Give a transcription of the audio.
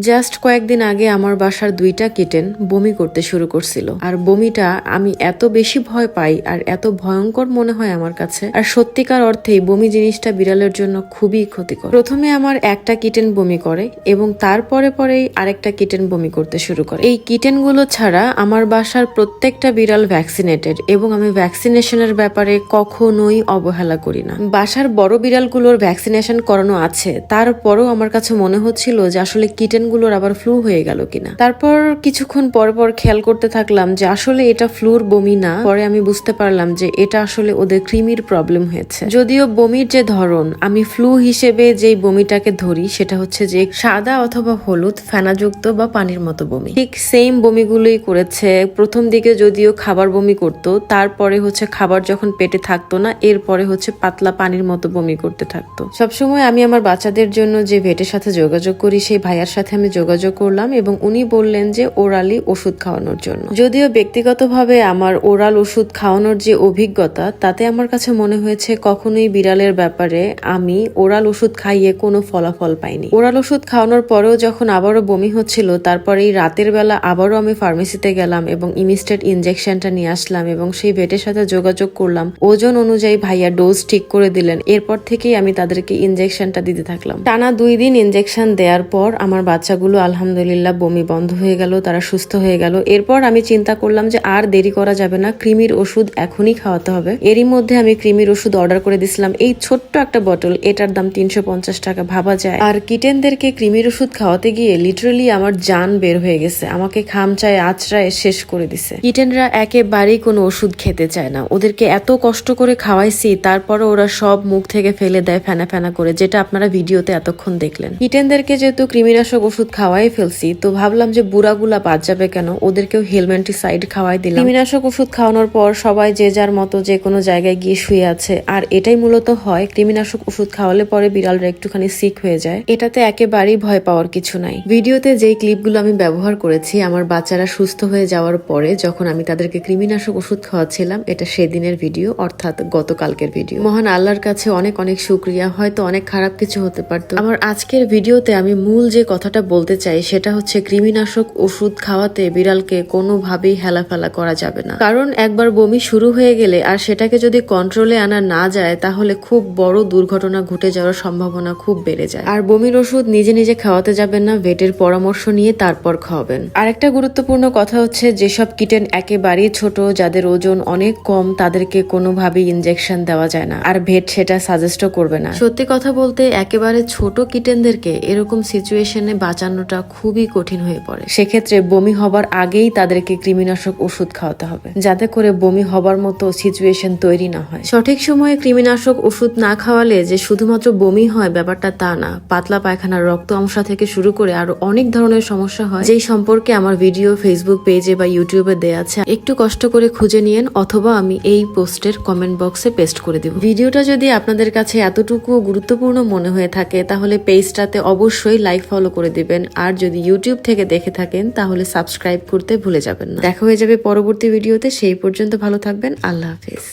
Just কয়েকদিন আগে আমার বাসার দুইটা কিটেন বমি করতে শুরু করছিল। আর বমিটা আমি এত বেশি ভয় পাই আর এত ভয়ঙ্কর মনে হয় আমার কাছে। আর সত্যিকার অর্থেই বমি জিনিসটা বিড়ালের জন্য খুবই ক্ষতিকর। প্রথমে আমার একটা কিটেন বমি করে এবং তারপরে পরেই আরেকটা কিটেন বমি করতে শুরু করে। এই কিটেনগুলো ছাড়া আমার বাসার প্রত্যেকটা বিড়াল ভ্যাকসিনেটেড এবং আমি ভ্যাকসিনেশনের ব্যাপারে কখনোই অবহেলা করি না। বাসার বড় বিড়ালগুলোর ভ্যাকসিনেশন করানো আছে। তারপরও আমার কাছে মনে হচ্ছিল যে আসলে কিটেনগুলোর আবার ফ্লু হয়ে গেল কিনা। তারপর কিছুক্ষণ পর পর খেয়াল করতে থাকলাম যে আসলে এটা ফ্লুর বমি না। পরে আমি বুঝতে পারলাম যে এটা আসলে ওদের ক্রিমির প্রবলেম হয়েছে। যদিও বমির যে ধরন, আমি ফ্লু হিসেবে যেই বমিটাকে ধরি সেটা হচ্ছে যে সাদা অথবা হলুদ, ফেনাযুক্ত বা পানির মতো বমি। ঠিক সেম বমিগুলোই করেছে। প্রথম দিকে যদিও খাবার বমি করতো, তারপরে হচ্ছে খাবার যখন পেটে থাকতো না, এরপরে হচ্ছে পাতলা পানির মতো বমি করতে থাকতো। সবসময় আমি আমার বাচ্চাদের জন্য যে ভেটের সাথে যোগাযোগ করি, সেই ভাইয়ার সাথে আমি যোগাযোগ করলাম এবং উনি বললেন যে ওরালি ওষুধ খাওয়ানোর জন্য। যদিও ব্যক্তিগতভাবে আমার ওরাল ওষুধ খাওয়ানোর যে অভিজ্ঞতা, তাতে আমার কাছে মনে হয়েছে কখনোই বিড়ালের ব্যাপারে আমি ওরাল ওষুধ খাইয়ে কোনো ফলাফল পাইনি। ওরাল ওষুধ খাওয়ানোর পরেও যখন আবারও বমি হচ্ছিল তারপরে এই রাতের বেলা আবারও আমি ফার্মেসিতে গেলাম এবং ইমিস্টেট ইনজেকশনটা নিয়ে আসলাম এবং সেই ভেটের সাথে যোগাযোগ করলাম। ওজন অনুযায়ী ভাইয়া ডোজ ঠিক করে দিলেন। এরপর থেকেই আমি তাদেরকে ইনজেকশনটা দিতে থাকলাম। টানা দুই দিন ইনজেকশন দেওয়ার পর আমার বাচ্চাগুলো আলহামদুলিল্লাহ বমি বন্ধ হয়ে গেল, তারা সুস্থ হয়ে গেল। এরপর আমি চিন্তা করলাম যে আর দেরি করা যাবে না ক্রিমির ওষুধ এখনই খাওয়াতে হবে। এরই মধ্যে আমি ক্রিমির ওষুধ অর্ডার করে দিছিলাম। এই ছোট্ট একটা বটল এটার দাম তিনশো পঞ্চাশ টাকা ভাবা যায়। আর কিটেনদেরকে ক্রিমির ওষুধ খাওয়াতে গিয়ে লিটারালি আমার জান বের হয়ে গেছে, আমাকে খামচায় আচড়ায় শেষ করে দিছে। কিটেনরা একেবারেই কোনো ওষুধ খেতে চায় না। ওদেরকে এত কষ্ট করে খাওয়াইছি তারপরে ওরা সব মুখ থেকে ফেলে দেয় ফেনা ফেনা করে, যেটা আপনারা ভিডিওতে এতক্ষণ দেখলেন। কিটেনদেরকে যেহেতু কৃমিনাশক ওষুধ খাওয়াই ফেলছি। তো ভাবলাম যে বুড়াগুলা বাদ যাবে কেন? ওদেরকেও হেলমেন্টিসাইড খাওয়াই দিলাম। কৃমিনাশক ওষুধ খাওয়ানোর পর সবাই যে যার মতো যে কোনো জায়গায় গিয়ে শুয়ে আছে। আর এটাই মূলত হয়, কৃমিনাশক ওষুধ খাওয়ালে পরে বিড়ালরা একটুখানি সিক হয়ে যায়। এটাতে একেবারেই ভয় পাওয়ার কিছু নাই। ভিডিওতে যেই ক্লিপগুলো আমি ব্যবহার করেছি, আমার বাচ্চারা সুস্থ হয়ে যাওয়ার পরে যখন আমি তাদেরকে কৃমিনাশক ওষুধ খাওয়াচ্ছিলাম, এটা সেদিনের ভিডিও, অর্থাৎ গতকালকের ভিডিও। মহান আল্লাহর কাছে অনেক অনেক শুক্রিয়া। হয়তো অনেক খারাপ কিছু হতে পারতো। আমার আজকের ভিডিওতে আমি মূল যে কথাটা বলতে চাই, সেটা হচ্ছে কৃমিনাশক ওষুধ খাওয়াতে বিড়ালকে কোনোভাবেই হেলাফেলা করা যাবে না। কারণ একবার বমি শুরু হয়ে গেলে আর সেটাকে যদি কন্ট্রোলে আনা না যায়, তাহলে খুব বড় দুর্ঘটনা ঘটে যাওয়ার সম্ভাবনা খুব বেড়ে যায়। আর বমির ওষুধ নিজে নিজে খাওয়াতে যাবেন না, ভেটের পরামর্শ নিয়ে তারপর খাওয়াবেন। আরেকটা গুরুত্বপূর্ণ কথা হচ্ছে, যেসব কিটেন একেবারেই ছোট, যাদের ওজন অনেক কম, তাদেরকে কোনোভাবেই ইনজেকশন দেওয়া যায় না। আর ভেট সেটা সাজেস্টও করবে না। সত্যি কথা বলতে, একেবারে ছোট কিটেনদেরকে এরকম সিচুয়েশনে বাঁচানোটা খুবই কঠিন হয়ে পড়ে। সেক্ষেত্রে বমি হবার আগেই তাদেরকে কৃমিনাশক ওষুধ খাওয়াতে হবে, যাতে করে বমি হবার মতো সিচুয়েশন তৈরি না হয়। সঠিক সময়ে কৃমিনাশক ওষুধ না খাওয়ালে যে শুধুমাত্র বমি হয় ব্যাপারটা তা না, পাতলা পায়খানার রক্ত অংশা থেকে শুরু করে আরও অনেক ধরনের সমস্যা হয়, যেই সম্পর্কে আমার ভিডিও ফেসবুক পেজে বা ইউটিউবে দেয়া আছে। একটু কষ্ট করে খুঁজে নিয়েন, অথবা আমি এই পোস্টের কমেন্ট বক্সে পেস্ট করে দিব। ভিডিওটা যদি আপনাদের কাছে এতটুকু গুরুত্বপূর্ণ মনে হয়ে থাকে, তাহলে পেজটাতে অবশ্যই লাইক ফলো করে দিবেন। আর যদি ইউটিউব থেকে দেখে থাকেন, তাহলে সাবস্ক্রাইব করতে ভুলে যাবেন না। দেখা হয়ে যাবে পরবর্তী ভিডিওতে। সেই পর্যন্ত ভালো থাকবেন। আল্লাহ হাফিজ।